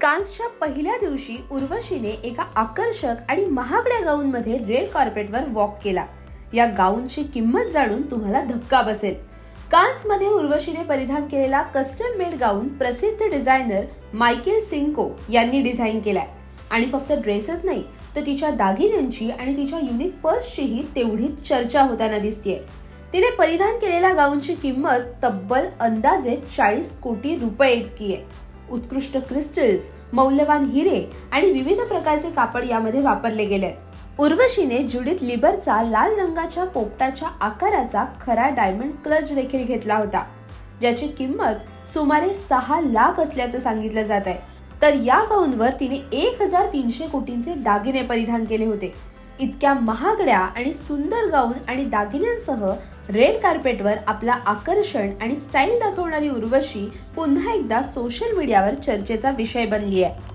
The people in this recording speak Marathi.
कान्सच्या पहिल्या दिवशी उर्वशीने एका आकर्षक आणि महागड्या गाऊनमध्ये रेड कार्पेटवर वॉक केला. या गाऊनची किंमत जाणून तुम्हाला धक्का बसेल. कान्समध्ये उर्वशीने परिधान केलेला कस्टम मेड गाऊन प्रसिद्ध डिझायनर मायकेल सिंको यांनी डिझाईन केलाय. आणि फक्त ड्रेसच नाही तर तिच्या दागिन्यांची आणि तिच्या युनिक पर्सचीही तेवढीच चर्चा होताना दिसतीये. तिने परिधान केलेल्या गाऊनची किंमत तब्बल अंदाजे चाळीस कोटी रुपये इतकी आहे. उत्कृष्ट क्रिस्टल्स मौल्यवान हिरे आणि विविध प्रकारचे कापड यामध्ये वापरले गेले. उर्वशीने जुडित लिबरचा लाल रंगाच्या पोपटाच्या आकाराचा खरा डायमंड क्लच देखील घेतला होता. ज्याची किंमत सुमारे सहा लाख असल्याचं सांगितलं जात आहे. तर या गाऊनवर तिने एक हजार तीनशे कोटींचे दागिने परिधान केले होते. इतक्या महागड्या आणि सुंदर गाऊन आणि दागिन्यांसह रेड कार्पेटवर आपला आकर्षण आणि स्टाईल दाखवणारी उर्वशी पुन्हा एकदा सोशल मीडियावर चर्चेचा विषय बनली आहे